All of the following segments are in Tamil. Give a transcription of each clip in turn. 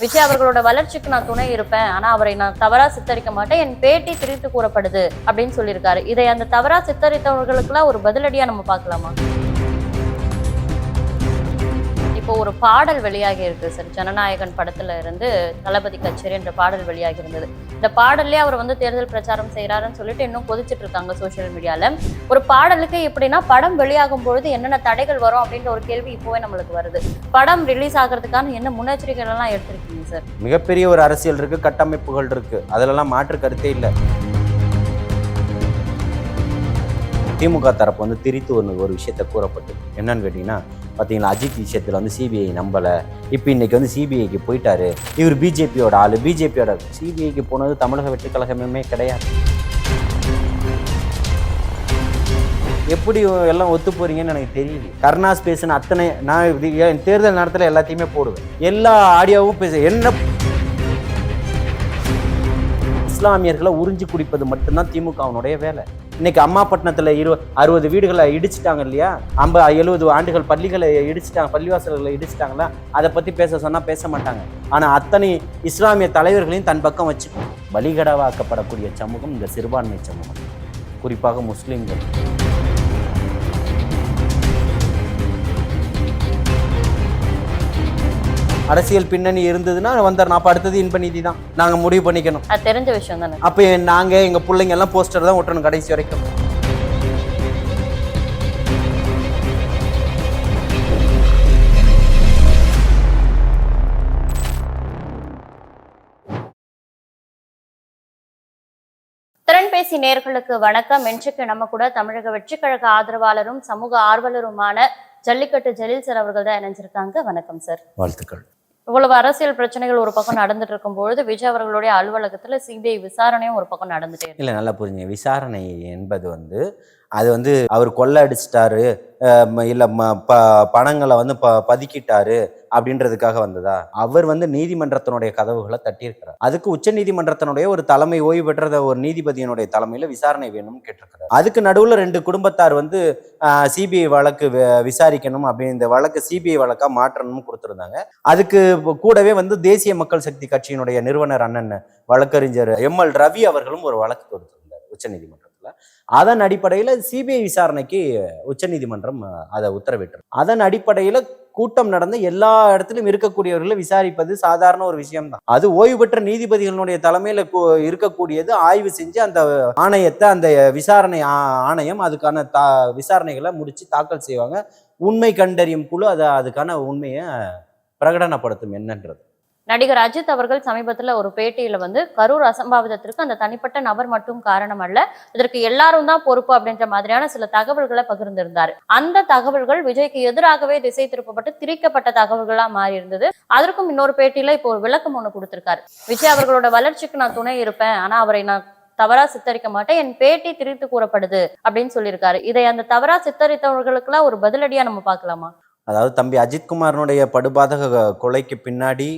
விஜய் அவர்களோட வளர்ச்சிக்கு நான் துணை இருப்பேன். ஆனா அவரை நான் தவறா சித்தரிக்க மாட்டேன். என் பேட்டி திரித்து கூறப்படுது அப்படின்னு சொல்லியிருக்காரு. இதை அந்த தவறா சித்தரித்தவர்களுக்கெல்லாம் ஒரு பதிலடியா நம்ம பார்க்கலாமா? இப்போ ஒரு பாடல் வெளியாகி இருக்கு சார். ஜனநாயகன் படத்துல இருந்து தளபதி கச்சேரி என்ற பாடல் வெளியாகி இருந்தது. இந்த பாடல்லே அவர் வந்து தேர்தல் பிரச்சாரம் செய்யறாருன்னு சொல்லிட்டு இன்னும் கொதிச்சுட்டு இருக்காங்க சோஷியல் மீடியால ஒரு பாடலுக்கு எப்படின்னா படம் வெளியாகும் பொழுது என்னென்ன தடைகள் வரும் அப்படின்ற ஒரு கேள்வி இப்போவே நம்மளுக்கு வருது. படம் ரிலீஸ் ஆகிறதுக்கான என்ன முன்னெச்சரிக்கைகள் எல்லாம் எடுத்திருக்கீங்க சார்? மிகப்பெரிய ஒரு அரசியல் இருக்கு கட்டமைப்புகள் இருக்கு. அதிலெல்லாம் மாற்று கருத்தே இல்லை. திமுக தரப்பு வந்து திரித்து ஒரு ஒரு விஷயத்த கூறப்பட்டது. என்னன்னு கேட்டிங்கன்னா பார்த்தீங்களா அஜித் விஷயத்தில் வந்து சிபிஐ நம்பலை. இப்போ இன்னைக்கு வந்து சிபிஐக்கு போயிட்டாரு. இவர் பிஜேபியோட ஆள். பிஜேபியோட சிபிஐக்கு போனது தமிழக வெற்றி கழகமே கிடையாது. எப்படி எல்லாம் ஒத்து போறீங்கன்னு எனக்கு தெரியல. கருணாஸ் பேசின அத்தனை நான் இது என் தேர்தல் நேரத்தில் எல்லாத்தையுமே போடுவேன். எல்லா ஆடியோவும் பேச என்ன இஸ்லாமியர்களை உறிஞ்சி குடிப்பது மட்டும்தான் திமுகவினுடைய வேலை. இன்னைக்கு அம்மாப்பட்டினத்தில் இரு அறுபது வீடுகளை இடிச்சிட்டாங்க இல்லையா? ஐம்ப எழுபது ஆண்டுகள் பள்ளிகளை இடிச்சிட்டாங்க பள்ளிவாசல்களை இடிச்சிட்டாங்களா? அதை பற்றி பேச சொன்னால் பேச மாட்டாங்க. ஆனால் அத்தனை இஸ்லாமிய தலைவர்களையும் தன் பக்கம் வச்சுக்கும் பலிகடவாக்கப்படக்கூடிய சமூகம் இந்த சிறுபான்மை சமூகம். குறிப்பாக முஸ்லீம்கள். அரசியல் பின்னணி இருந்ததுன்னா வந்தார். நான் அடுத்தது இன்ப நீதி தான் நாங்கள் முடிவு பண்ணிக்கணும். அது தெரிஞ்ச விஷயம் தானே? அப்போ நாங்கள் எங்கள் பிள்ளைங்க எல்லாம் போஸ்டர் தான் ஒட்டணும் கடைசி வரைக்கும். திறன்பேசி நேர்களுக்கு வணக்கம். இன்றைக்கு நம்ம கூட தமிழக வெற்றிக் கழக ஆதரவாளரும் சமூக ஆர்வலருமான ஜல்லிக்கட்டு ஜலீல் சார் அவர்கள் தான் இணைஞ்சிருக்காங்க. வணக்கம் சார். வாழ்த்துக்கள். இவ்வளவு அரசியல் பிரச்சனைகள் ஒரு பக்கம் நடந்துட்டு இருக்கும் பொழுது விஜய் அவர்களுடைய அலுவலகத்துல சிபிஐ விசாரணையும் ஒரு பக்கம் நடந்துட்டே இல்லை நல்லா புரிஞ்சுங்க. விசாரணை என்பது வந்து அது வந்து அவர் கொள்ளை அடிச்சிட்டாரு இல்லை ம- ப பணங்களை வந்து ப பதுக்கிட்டாரு அப்படின்றதுக்காக வந்ததா? அவர் வந்து நீதிமன்றத்தினுடைய கதவுகளை தட்டியிருக்கிறார். அதுக்கு உச்ச நீதிமன்றத்தினுடைய ஒரு தலைமை ஓய்வு பெற்ற ஒரு நீதிபதியினுடைய தலைமையில் விசாரணை வேணும்னு கேட்டிருக்கிறார். அதுக்கு நடுவில் ரெண்டு குடும்பத்தார் வந்து சிபிஐ வழக்கு விசாரிக்கணும் அப்படின்னு இந்த வழக்கு சிபிஐ வழக்காக மாற்றணும்னு கொடுத்துருந்தாங்க. அதுக்கு கூடவே வந்து தேசிய மக்கள் சக்தி கட்சியினுடைய நிறுவனர் அண்ணன் வழக்கறிஞர் எம் எல் ரவி அவர்களும் ஒரு வழக்கு தொடுத்திருந்தார் உச்சநீதிமன்றத்தில் அதன் அடிப்படையில் சிபிஐ விசாரணைக்கு உச்சநீதிமன்றம் அதை உத்தரவிட்டு அதன் அடிப்படையில் கூட்டம் நடந்த எல்லா இடத்திலும் இருக்கக்கூடியவர்களை விசாரிப்பது சாதாரண ஒரு விஷயம்தான். அது ஓய்வு பெற்ற நீதிபதிகளுடைய தலைமையில இருக்கக்கூடியது ஆய்வு செஞ்சு அந்த ஆணையத்தை அந்த விசாரணை ஆணையம் அதுக்கான தா விசாரணைகளை முடிச்சு தாக்கல் செய்வாங்க. உண்மை கண்டறியும் குழு அதை அதுக்கான உண்மையை பிரகடனப்படுத்தும் என்னன்றது. நடிகர் அஜித் அவர்கள் சமீபத்துல ஒரு பேட்டியில வந்து கரூர் அசம்பாவிதத்திற்கு அந்த தனிப்பட்ட நபர் மட்டும் காரணம் அல்ல இதற்கு எல்லாரும் தான் பொறுப்பு அப்படின்ற மாதிரியான சில தகவல்களை பகிர்ந்திருந்தார். அந்த தகவல்கள் விஜய்க்கு எதிராகவே திசை திருப்பப்பட்டு திரிக்கப்பட்ட தகவல்களா மாறி இருந்தது. அதற்கும் இன்னொரு பேட்டியில இப்போ ஒரு விளக்கம் ஒண்ணு கொடுத்திருக்காரு. விஜய் அவர்களோட வளர்ச்சிக்கு நான் துணை இருப்பேன் ஆனா அவரை நான் தவறா சித்தரிக்க மாட்டேன் என் பேட்டி திரித்து கூறப்படுது அப்படின்னு சொல்லியிருக்காரு. இதை அந்த தவறா சித்தரித்தவர்களுக்கெல்லாம் ஒரு பதிலடியா நம்ம பார்க்கலாமா? அதாவது தம்பி அஜித்குமாரனுடைய படுபாதக கொலைக்கு பின்னாடி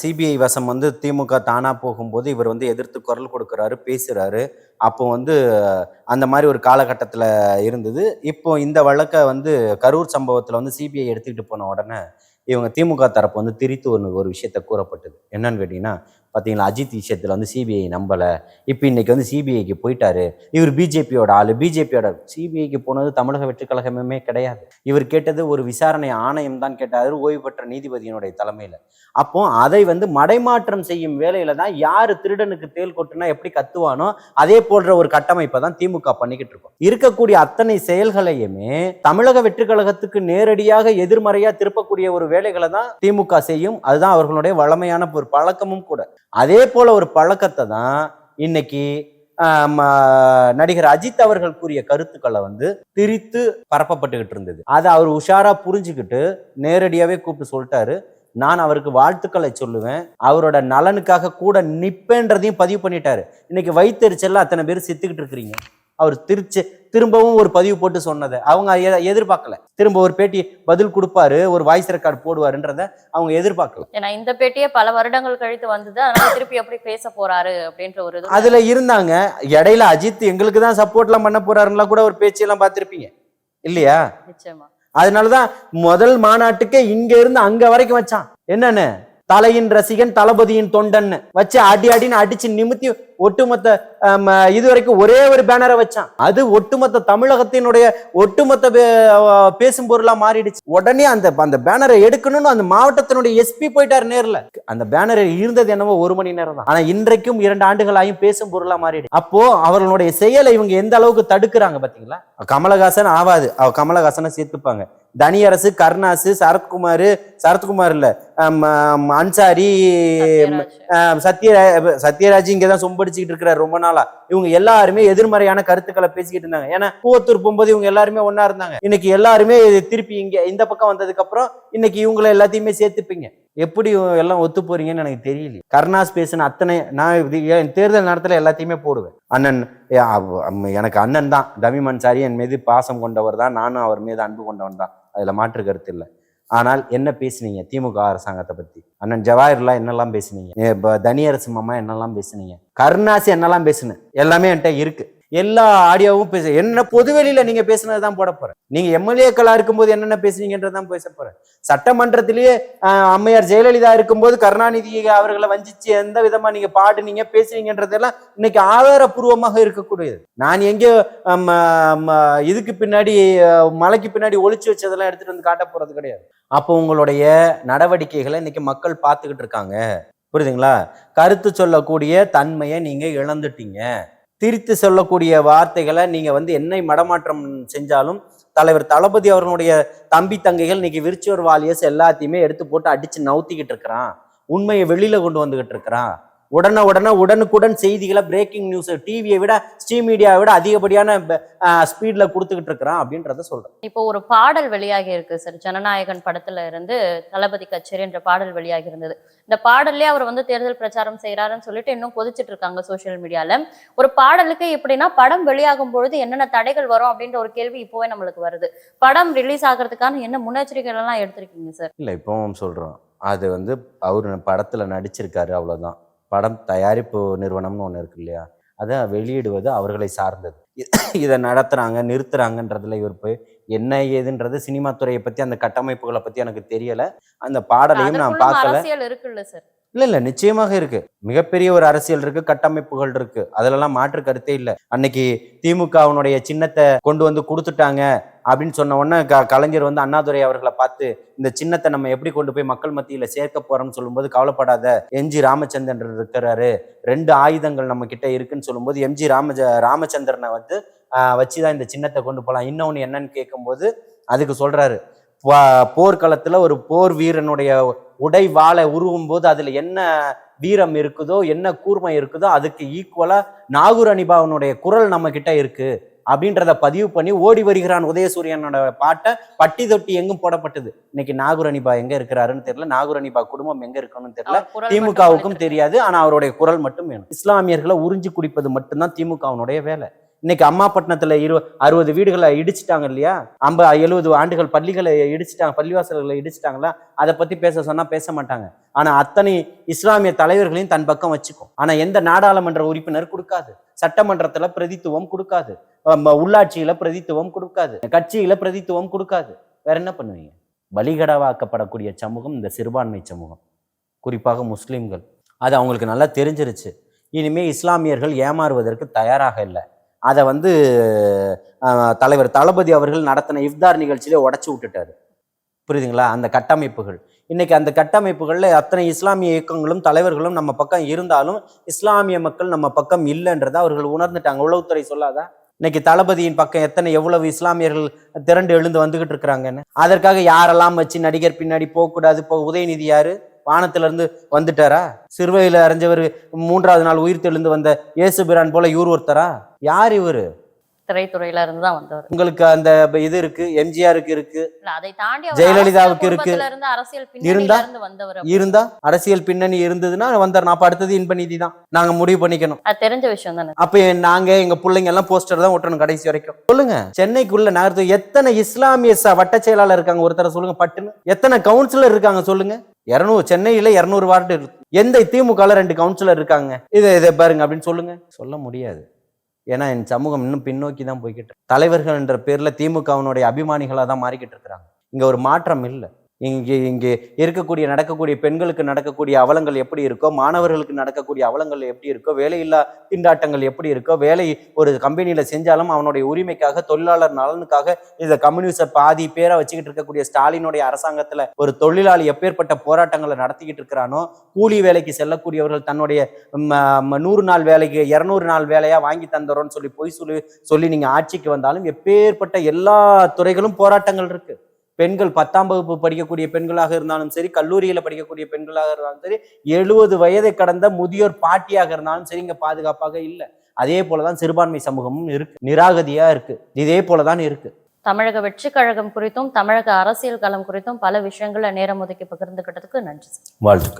சிபிஐ வசம் வந்து திமுக தானா போகும்போது இவர் வந்து எதிர்த்து குரல் கொடுக்குறாரு பேசுறாரு. அப்போ வந்து அந்த மாதிரி ஒரு காலகட்டத்தில் இருந்தது. இப்போ இந்த வழக்கை வந்து கரூர் சம்பவத்தில் வந்து சிபிஐ எடுத்துக்கிட்டு போன உடனே இவங்க திமுக தரப்பு வந்து திரித்து ஒரு ஒரு விஷயத்த கூறப்பட்டது. என்னன்னு கேட்டிங்கன்னா பார்த்தீங்களா அஜித் விஷயத்தில் வந்து சிபிஐ நம்பலை. இப்போ இன்னைக்கு வந்து சிபிஐக்கு போயிட்டாரு. இவர் பிஜேபியோட ஆள். பிஜேபியோட சிபிஐக்கு போனது தமிழக வெற்றி கழகமே கிடையாது. இவர் கேட்டது ஒரு விசாரணை ஆணையம் தான் கேட்டார் ஓய்வு பெற்ற நீதிபதியினுடைய தலைமையில். அப்போ அதை வந்து மடைமாற்றம் செய்யும் வேலையில தான் யார் திருடனுக்கு தேல் கொட்டுனா எப்படி கத்துவானோ அதே போன்ற ஒரு கட்டமைப்பை தான் திமுக பண்ணிக்கிட்டு இருக்கோம். இருக்கக்கூடிய அத்தனை செயல்களையுமே தமிழக வெற்றி கழகத்துக்கு நேரடியாக எதிர்மறையா திருப்பக்கூடிய ஒரு வேலைகளை தான் திமுக செய்யும். அதுதான் அவர்களுடைய வளமையான ஒரு பழக்கமும் கூட. அதே போல ஒரு பழக்கத்தை தான் இன்னைக்கு ஆஹ், நடிகர் அஜித் அவர்கள் கூறிய கருத்துக்களை வந்து திரித்து பரப்பப்பட்டுக்கிட்டு இருந்தது. அதை அவர் உஷாரா புரிஞ்சுக்கிட்டு நேரடியாவே கூப்பிட்டு சொல்லிட்டாரு. நான் அவருக்கு வாழ்த்துக்களை சொல்லுவேன். அவரோட நலனுக்காக கூட நிப்பேன்றதையும் பதிவு பண்ணிட்டாரு. இன்னைக்கு வயிற்றுச்சல்ல அத்தனை பேர் செத்துக்கிட்டு இருக்கிறீங்க. அவர் திருச்சி திரும்பவும் ஒரு பதிவு போட்டு சொன்னதை அவங்க எதிர்பார்க்கல. திரும்ப ஒரு பேட்டி பதில் கொடுப்பாரு ஒரு வாய்ஸ் ரெக்கார்டு போடுவாருன்றத அவங்க எதிர்பார்க்கல. ஏன்னா இந்த பேட்டியே பல வருடங்கள் கழித்து வந்தது அதனால திருப்பி எப்படி பேச போறாரு அப்படின்ற ஒரு அதுல இருந்தாங்க. இடையில அஜித் எங்களுக்கு தான் சப்போர்ட்லாம் பண்ண போறாருலாம் கூட ஒரு பேச்செல்லாம் பார்த்திருப்பீங்க. இல்லையா? நிச்சயமா. அதனாலதான் முதல் மாநாட்டுக்கே இங்க இருந்து அங்க வரைக்கும் வச்சான். என்னன்னு? தலையின் ரசிகன் தளபதியின் தொண்டன். வச்சு அடி அடின்னு அடிச்சு நிமித்தி ஒட்டுமொத்த இது வரைக்கும் ஒரே ஒரு பேனரை வச்சான். அது ஒட்டுமொத்த தமிழகத்தினுடைய ஒட்டுமொத்த பே- பேசும் பொருளா மாறிடுச்சு. உடனே அந்த அந்த பேனரை எடுக்கணும்னு அந்த மாவட்டத்தினுடைய எஸ்பி போயிட்டார் நேர்ல. அந்த பேனர் இருந்தது என்னவோ ஒரு மணி நேரம் தான். ஆனா இன்றைக்கும் இரண்டு ஆண்டுகளாயும் பேசும் பொருளா மாறிடுச்சு. அப்போ அவர்களுடைய செயலை இவங்க எந்த அளவுக்கு தடுக்கிறாங்க பாத்தீங்களா? கமலஹாசன் ஆவாது. அவ கமலஹாசனை சேர்த்துப்பாங்க. தனியரசு கருணாசு சரத்குமார் சரத்குமார் இல்ல அன்சாரி சத்யராஜ். சத்யராஜ் இங்க தான் சொம்படிச்சுக்கிட்டு இருக்கிறார் ரொம்ப நாளா. இவங்க எல்லாருமே எதிர்மறையான கருத்துக்களை பேசிக்கிட்டு இருந்தாங்க. ஏன்னா கூவத்தூர் போகும்போது இவங்க எல்லாருமே ஒண்ணா இருந்தாங்க. இன்னைக்கு எல்லாருமே திருப்பி இங்க இந்த பக்கம் வந்ததுக்கு அப்புறம் இன்னைக்கு இவங்களை எல்லாத்தையுமே சேர்த்துப்பீங்க. எப்படி எல்லாம் ஒத்து போறீங்கன்னு எனக்கு தெரியல. கருணாஸ் பேசின அத்தனை நான் தேர்தல் நேரத்துல எல்லாத்தையுமே போடுவேன். அண்ணன் எனக்கு அண்ணன் தான். தமிம் அன்சாரி என் மீது பாசம் கொண்டவர் தான். நானும் அவர் மீது அன்பு கொண்டவன் தான். அதில் மாற்று கருத்து இல்லை. ஆனால் என்ன பேசுனீங்க? திமுக அரசாங்கத்தை பற்றி அண்ணன் ஜவாஹர்லாம் என்னெல்லாம் பேசுனீங்க? ஏ, தனியரசு மாமா என்னெல்லாம் பேசுனீங்க? கருணாசி என்னெல்லாம் பேசுனேன் எல்லாமே என்கிட்ட இருக்கு. எல்லா ஆடியோவும் பேச என்ன பொதுவெளியில நீங்க பேசுனது தான் போட போறேன். நீங்க எம்எல்ஏக்களா இருக்கும்போது என்னென்ன பேசுனீங்கன்றதான் பேச போறேன். சட்டமன்றத்திலேயே அம்மையார் ஜெயலலிதா இருக்கும்போது கருணாநிதி அவர்களை வஞ்சிச்சு எந்த விதமா நீங்க பாடுனீங்க பேசுனீங்கன்றதெல்லாம் இன்னைக்கு ஆதாரபூர்வமாக இருக்கக்கூடியது. நான் எங்கேயோ இதுக்கு பின்னாடி மலைக்கு பின்னாடி ஒளிச்சு வச்சதெல்லாம் எடுத்துட்டு வந்து காட்ட போறது கிடையாது. அப்போ உங்களுடைய நடவடிக்கைகளை இன்னைக்கு மக்கள் பார்த்துக்கிட்டு இருக்காங்க. புரியுதுங்களா? கருத்து சொல்லக்கூடிய தன்மையை நீங்க இழந்துட்டீங்க. திரித்து சொல்லக்கூடிய வார்த்தைகளை நீங்கள் வந்து என்னை மடமாற்றம் செஞ்சாலும் தலைவர் தளபதி அவர்களுடைய தம்பி தங்கைகள் இன்னைக்கு விருச்சுவர் வாலியர்ஸ் எல்லாத்தையுமே எடுத்து போட்டு அடித்து நவுத்திக்கிட்டு இருக்கிறான். உண்மையை வெளியில் கொண்டு வந்துக்கிட்டு இருக்கிறான். உடனே உடனே உடனுக்குடன் செய்திகளை பிரேக்கிங் நியூஸ் டிவியை விட ஸ்ட்ரீம் மீடியாவை விட அதிகப்படியான ஸ்பீட்ல கொடுத்துக்கிட்டு இருக்கிறான் அப்படின்றத சொல்றேன். இப்போ ஒரு பாடல் வெளியாகி இருக்கு. சார் ஜனநாயகன் படத்துல இருந்து தளபதி கச்சேரி என்ற பாடல் வெளியாகி இருந்தது. இந்த பாடல்லே அவர் வந்து தேர்தல் பிரச்சாரம் செய்யறாருன்னு சொல்லிட்டு இன்னும் கொதிச்சிட்டு இருக்காங்க சோஷியல் மீடியால ஒரு பாடலுக்கு எப்படின்னா படம் வெளியாகும் பொழுது என்னென்ன தடைகள் வரும் அப்படின்ற ஒரு கேள்வி இப்போவே நம்மளுக்கு வருது. படம் ரிலீஸ் ஆகிறதுக்கான என்ன முன்னெச்சரிக்கைகள் எல்லாம் எடுத்திருக்கீங்க சார் இல்லை இப்போவும் சொல்கிறோம் அது வந்து அவர் படத்தில் நடிச்சிருக்காரு அவ்வளோதான் படம் தயாரிப்பு நிறுவனம்னு ஒன்று இருக்கு இல்லையா? அதை வெளியிடுவது அவர்களை சார்ந்தது. இதை நடத்துகிறாங்க நிறுத்துறாங்கன்றதுல இவர் போய் என்ன ஏதுன்றது சினிமா துறையை பற்றி அந்த கட்டமைப்புகளை பற்றி எனக்கு தெரியலை. அந்த பாடலையும் நான் பார்க்கல. இருக்குல்ல சார். இல்ல இல்ல. நிச்சயமாக இருக்கு. மிகப்பெரிய ஒரு அரசியல் இருக்கு கட்டமைப்புகள் இருக்கு. அதுலலாம் மாற்று கருத்தே இல்லை. அன்னைக்கு திமுக அவனுடைய சின்னத்தை கொண்டு வந்து கொடுத்துட்டாங்க அப்படின்னு சொன்ன உடனே க கலைஞர் வந்து அண்ணாதுரை அவர்களை பார்த்து இந்த சின்னத்தை நம்ம எப்படி கொண்டு போய் மக்கள் மத்தியில் சேர்க்க போறோம்னு சொல்லும்போது கவலைப்படாத. எம்ஜி ராமச்சந்திரன் இருக்கிறாரு. ரெண்டு ஆயுதங்கள் நம்ம கிட்ட இருக்குன்னு சொல்லும்போது எம்ஜி ராம ராமச்சந்திரனை வந்து வச்சுதான் இந்த சின்னத்தை கொண்டு போகலாம் இன்னொன்று என்னன்னு கேட்கும்போது அதுக்கு சொல்றாரு. போர்க்களத்துல ஒரு போர் வீரனுடைய உடை வாளை உருவும் போது அதுல என்ன வீரம் இருக்குதோ என்ன கூர்மை இருக்குதோ அதுக்கு ஈக்குவலா நாகூர் அனிபாவனுடைய குரல் நம்ம கிட்ட இருக்கு அப்படின்றத பதிவு பண்ணி ஓடி வருகிறான் உதயசூரியனோட பாட்டை. பட்டி தொட்டி எங்கும் போடப்பட்டது. இன்னைக்கு நாகூர் அனிபா எங்க இருக்கிறாருன்னு தெரியல. நாகூர் அனிபா குடும்பம் எங்க இருக்கணும்னு தெரியல. திமுகவுக்கும் தெரியாது. ஆனா அவருடைய குரல் மட்டும் வேணும். இஸ்லாமியர்களை உறிஞ்சி குடிப்பது மட்டும்தான் திமுகவினுடைய வேலை. இன்னைக்கு அம்மாப்பட்டினத்துல இரு அறுபது வீடுகளை இடிச்சிட்டாங்க இல்லையா? ஐம்ப எழுபது ஆண்டுகள் பள்ளிகளை இடிச்சிட்டாங்க பள்ளிவாசல்களை இடிச்சிட்டாங்களா? அதை பத்தி பேச சொன்னா பேச மாட்டாங்க. ஆனா அத்தனை இஸ்லாமிய தலைவர்களையும் தன் பக்கம் வச்சுக்கும். ஆனா எந்த நாடாளுமன்ற உறுப்பினர் கொடுக்காது. சட்டமன்றத்துல பிரதித்துவம் கொடுக்காது. அம்ம உள்ளாட்சியில பிரதித்துவம் கொடுக்காது. கட்சியில பிரதித்துவம் கொடுக்காது. வேற என்ன பண்ணுவீங்க? பலிகடாவாக்கப்படக்கூடிய சமூகம் இந்த சிறுபான்மை சமூகம். குறிப்பாக முஸ்லிம்கள். அது அவங்களுக்கு நல்லா தெரிஞ்சிருச்சு. இனிமே இஸ்லாமியர்கள் ஏமாறுவதற்கு தயாராக இல்லை. அதை வந்து தலைவர் தளபதி அவர்கள் நடத்தின இஃப்தார் நிகழ்ச்சியிலே உடச்சி விட்டுட்டாரு. புரியுதுங்களா? அந்த கட்டமைப்புகள். இன்னைக்கு அந்த கட்டமைப்புகளில் அத்தனை இஸ்லாமிய இயக்கங்களும் தலைவர்களும் நம்ம பக்கம் இருந்தாலும் இஸ்லாமிய மக்கள் நம்ம பக்கம் இல்லைன்றதை அவர்கள் உணர்ந்துட்டாங்க. உளவுத்துறை சொல்லாதா? இன்னைக்கு தளபதியின் பக்கம் எத்தனை எவ்வளவு இஸ்லாமியர்கள் திரண்டு எழுந்து வந்துகிட்டு இருக்கிறாங்கன்னு. அதற்காக யாரெல்லாம் வச்சு நடிகர் பின்னாடி போகக்கூடாது இப்போ உதயநிதி யாரு? வானத்துல இருந்து வந்துட்டாரா? சிறுவையில அரைஞ்சவர் மூன்றாவது நாள் உயிர் தெழுந்து வந்த இயேசு பிரான் போல இவர் ஒருத்தரா? யார் இவரு? திரைத்துறையில இருந்து தான் வந்தவர். உங்களுக்கு அந்த இது இருக்கு எம்ஜிஆருக்கு இருக்கு அதை தாண்டி ஜெயலலிதாவுக்கு இருக்கு. இருந்து? இருந்தா? அரசியல் பின்னணி இருந்ததுன்னா வந்தார். நான் அடுத்தது இன்பநீதி தான். நாங்க முடிவு பண்ணிக்கணும். அது தெரிஞ்ச விஷயம் தானே. அப்ப நாங்க எங்க பிள்ளைங்க எல்லாம் போஸ்டர் தான் ஒட்டணும் கடைசி வரைக்கும். சொல்லுங்க. சென்னைக்குள்ள நகரத்து எத்தனை இஸ்லாமிய வட்ட செயலாளர் இருக்காங்க? ஒருத்தர சொல்லுங்க பட்டுன்னு. எத்தனை கவுன்சிலர் இருக்காங்க சொல்லுங்க. இருநூறு சென்னையில இருநூறு வார்டு இருக்கு. எந்த திமுக ரெண்டு கவுன்சிலர் இருக்காங்க? இதை இதை பாருங்க அப்படின்னு சொல்லுங்க. சொல்ல முடியாது. ஏன்னா என் சமூகம் இன்னும் பின்னோக்கி தான் போய்கிட்டு தலைவர்கள் என்ற பேர்ல திமுகவினுடைய அபிமானிகளா தான் மாறிக்கிட்டு இருக்கிறாங்க. இங்க ஒரு மாற்றம் இல்லை. இங்கே இங்கே இருக்கக்கூடிய நடக்கக்கூடிய பெண்களுக்கு நடக்கக்கூடிய அவலங்கள் எப்படி இருக்கோ மாணவர்களுக்கு நடக்கக்கூடிய அவலங்கள் எப்படி இருக்கோ வேலையில்லா திண்டாட்டங்கள் எப்படி இருக்கோ வேலை ஒரு கம்பெனியில் செஞ்சாலும் அவனுடைய உரிமைக்காக தொழிலாளர் நலனுக்காக இந்த கம்யூனிஸ்ட பாதி பேரை வச்சுக்கிட்டு இருக்கக்கூடிய ஸ்டாலினுடைய அரசாங்கத்தில் ஒரு தொழிலாளி எப்பேற்பட்ட போராட்டங்களை நடத்திக்கிட்டு இருக்கிறானோ கூலி வேலைக்கு செல்லக்கூடியவர்கள் தன்னுடைய ம, ம, நூறு நாள் வேலைக்கு இரநூறு நாள் வேலையாக வாங்கி தந்துறோம்னு சொல்லி பொய் சொல்லி சொல்லி நீங்கள் ஆட்சிக்கு வந்தாலும் எப்பேற்பட்ட எல்லா துறைகளும் போராட்டங்கள் இருக்குது பெண்கள் பத்தாம் வகுப்பு படிக்கக்கூடிய பெண்களாக இருந்தாலும் சரி கல்லூரியில படிக்கக்கூடிய பெண்களாக இருந்தாலும் சரி எழுபது வயதை கடந்த முதியோர் பாட்டியாக இருந்தாலும் சரி இங்க பாதுகாப்பாக இல்லை. அதே போலதான் சிறுபான்மை சமூகமும் இருக்கு. நிராகதியா இருக்கு. இதே போலதான் இருக்கு. தமிழக வெற்றி கழகம் குறித்தும் தமிழக அரசியல் களம் குறித்தும் பல விஷயங்களை நேரம் ஒதுக்கி பகிர்ந்துகிட்டதுக்கு நன்றி வாழ்த்துக்கள்.